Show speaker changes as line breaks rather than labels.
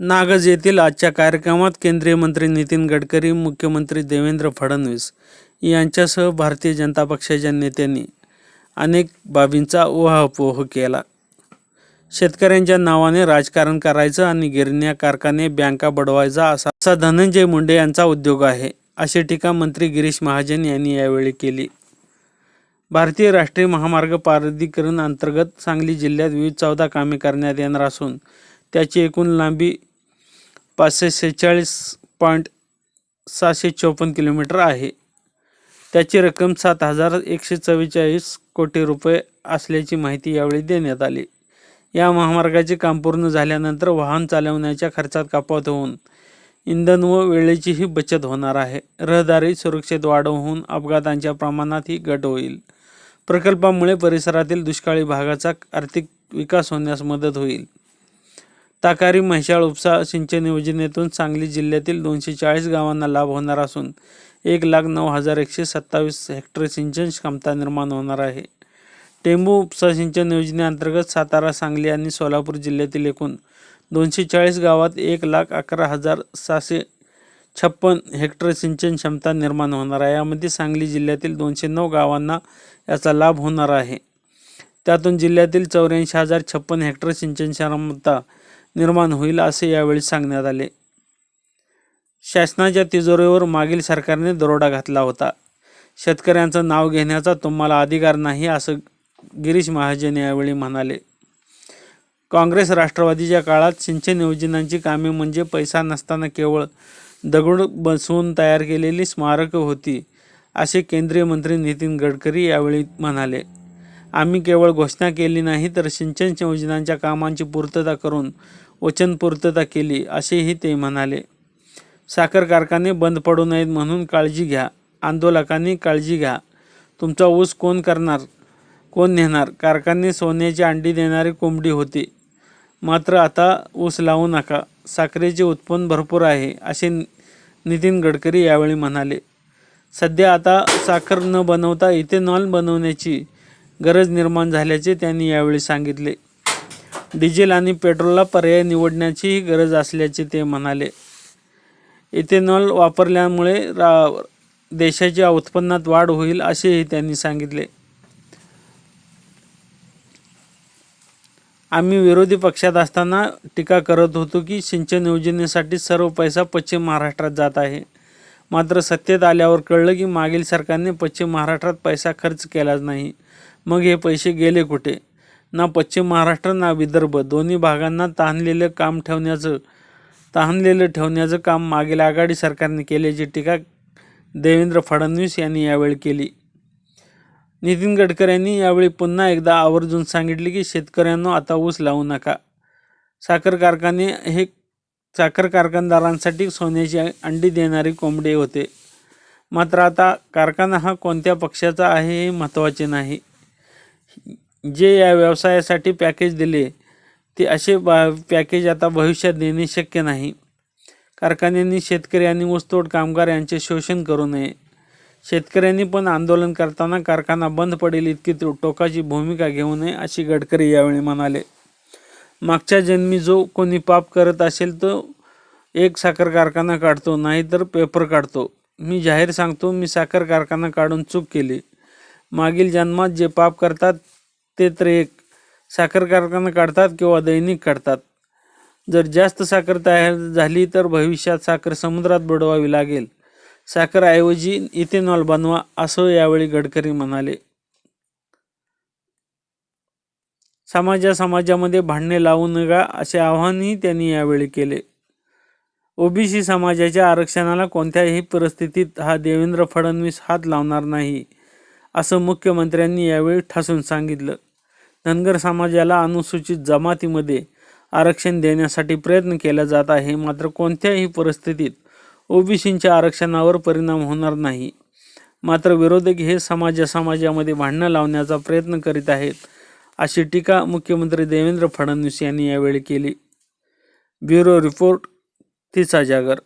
नागज येथील आजच्या कार्यक्रमात केंद्रीय मंत्री नितीन गडकरी मुख्यमंत्री देवेंद्र फडणवीस यांच्यासह भारतीय जनता पक्षाच्या नेत्यांनी अनेक बाबींचा उहापोह केला. शेतकऱ्यांच्या नावाने राजकारण करायचं आणि गिरण्या कारखाने बँका बडवायचा असा असा धनंजय मुंडे यांचा उद्योग आहे अशी टीका मंत्री गिरीश महाजन यांनी यावेळी केली. भारतीय राष्ट्रीय महामार्ग प्राधिकरण अंतर्गत सांगली जिल्ह्यात विविध चौदा कामे करण्यात येणार असून त्याची एकूण लांबी पाचशे सेहेचाळीस पॉईंट सहाशे चोपन्न किलोमीटर आहे. त्याची रक्कम सात हजार एकशे चव्वेचाळीस कोटी रुपये असल्याची माहिती यावेळी देण्यात आली. या महामार्गाचे काम पूर्ण झाल्यानंतर वाहन चालवण्याच्या खर्चात कपात होऊन इंधन व वेळेचीही बचत होणार आहे. रहदारी सुरक्षेत वाढ होऊन अपघातांच्या प्रमाणातही घट होईल. प्रकल्पामुळे परिसरातील दुष्काळी भागाचा आर्थिक विकास होण्यास मदत होईल. ताकारी म्हैसाळ उपसा सिंचन योजनेतून सांगली जिल्ह्यातील दोनशे चाळीस गावांना लाभ होणार असून एक लाख नऊ हजार एकशे सत्तावीस हेक्टर सिंचन क्षमता निर्माण होणार आहे. टेंबू उपसा सिंचन योजनेअंतर्गत सातारा सांगली आणि सोलापूर जिल्ह्यातील एकूण दोनशे चाळीस गावात एक लाख अकरा हजार सहाशे छप्पन हेक्टर सिंचन क्षमता निर्माण होणार आहे. यामध्ये सांगली जिल्ह्यातील दोनशे नऊ गावांना याचा लाभ होणार आहे. त्यातून जिल्ह्यातील चौऱ्याऐंशी हजार छप्पन हेक्टर सिंचन क्षमता निर्माण होईल असे यावेळी सांगण्यात आले. शासनाच्या तिजोरीवर मागील सरकारने दरोडा घातला होता. शेतकऱ्यांचं नाव घेण्याचा तुम्हाला अधिकार नाही असं गिरीश महाजन यावेळी म्हणाले. काँग्रेस राष्ट्रवादीच्या काळात सिंचन योजनांची कामे म्हणजे पैसा नसताना केवळ दगड बसवून तयार केलेली स्मारकं होती असे केंद्रीय मंत्री नितीन गडकरी यावेळी म्हणाले. आम्ही केवळ घोषणा केली नाही तर सिंचन योजनांच्या कामांची पूर्तता करून वचनपूर्तता केली असेही ते म्हणाले. साखर कारखाने बंद पडू नयेत म्हणून काळजी घ्या. आंदोलकांनी काळजी घ्या. तुमचा ऊस कोण करणार? कोण नेणार? कारखाने सोन्याची अंडी देणारी कोंबडी होती. मात्र आता ऊस लावू नका. साखरेचे उत्पन्न भरपूर आहे असे नितीन गडकरी यावेळी म्हणाले. सध्या आता साखर न बनवता इथेनॉल बनवण्याची गरज निर्माण झाल्याचे त्यांनी यावेळी सांगितले. डिझेल आणि पेट्रोलला पर्याय निवडण्याचीही गरज असल्याचे ते म्हणाले. इथेनॉल वापरल्यामुळे रा देशाच्या उत्पन्नात वाढ होईल असेही त्यांनी सांगितले. आम्ही विरोधी पक्षात असताना टीका करत होतो की सिंचन योजनेसाठी सर्व पैसा पश्चिम महाराष्ट्रात जात आहे. मात्र सत्तेत आल्यावर कळलं की मागील सरकारने पश्चिम महाराष्ट्रात पैसा खर्च केलाच नाही. मग हे पैसे गेले कुठे? ना पश्चिम महाराष्ट्र ना विदर्भ. दोन्ही भागांना तहानलेलं काम ठेवण्याचं तहानलेलं ठेवण्याचं काम मागील आघाडी सरकारने केल्याची टीका देवेंद्र फडणवीस यांनी यावेळी केली. नितीन गडकऱ्यांनी यावेळी पुन्हा एकदा आवर्जून सांगितले की शेतकऱ्यांना आता ऊस लावू नका. साखर कारखाने हे साखर कारखानदारांसाठी सोन्याची अंडी देणारी कोंबडे होते. मात्र आता कारखाना हा कोणत्या पक्षाचा आहे हे महत्त्वाचे नाही. जे या व्यवसायासाठी पॅकेज दिले ते असे बा पॅकेज आता भविष्यात देणे शक्य नाही. कारखान्यांनी शेतकरी आणि ऊसतोड कामगार यांचे शोषण करू नये. शेतकऱ्यांनी पण आंदोलन करताना कारखाना बंद पडेल इतकी तो- टोकाची भूमिका घेऊ नये अशी गडकरी यावेळी म्हणाले. मागच्या जन्मी जो कोणी पाप करत असेल तो एक साखर कारखाना काढतो नाहीतर पेपर काढतो. मी जाहीर सांगतो मी साखर कारखाना काढून चूक केली. मागील जन्मात जे पाप करतात ते तर एक साखर कारखाना काढतात किंवा दैनिक काढतात. जर जास्त साखर तयार झाली तर भविष्यात साखर समुद्रात बुडवावी लागेल. साखरऐवजी इथेनॉल बनवा असं यावेळी गडकरी म्हणाले. समाजा समाजामध्ये भांडणे लावू नका असे आवाहनही त्यांनी यावेळी केले. ओबीसी समाजाच्या आरक्षणाला कोणत्याही परिस्थितीत हा देवेंद्र फडणवीस हात लावणार नाही. असं मुख्यमंत्र्यांनी यावेळी ठासून सांगितलं. धनगर समाजाला अनुसूचित जमातीमध्ये आरक्षण देण्यासाठी प्रयत्न केला जात आहे मात्र कोणत्याही परिस्थितीत ओबीसींच्या आरक्षणावर परिणाम होणार नाही. मात्र विरोधक हे समाजा समाजामध्ये भांडणं लावण्याचा प्रयत्न करीत आहेत अशी टीका मुख्यमंत्री देवेंद्र फडणवीस यांनी यावेळी केली. ब्युरो रिपोर्ट तिचा जागर.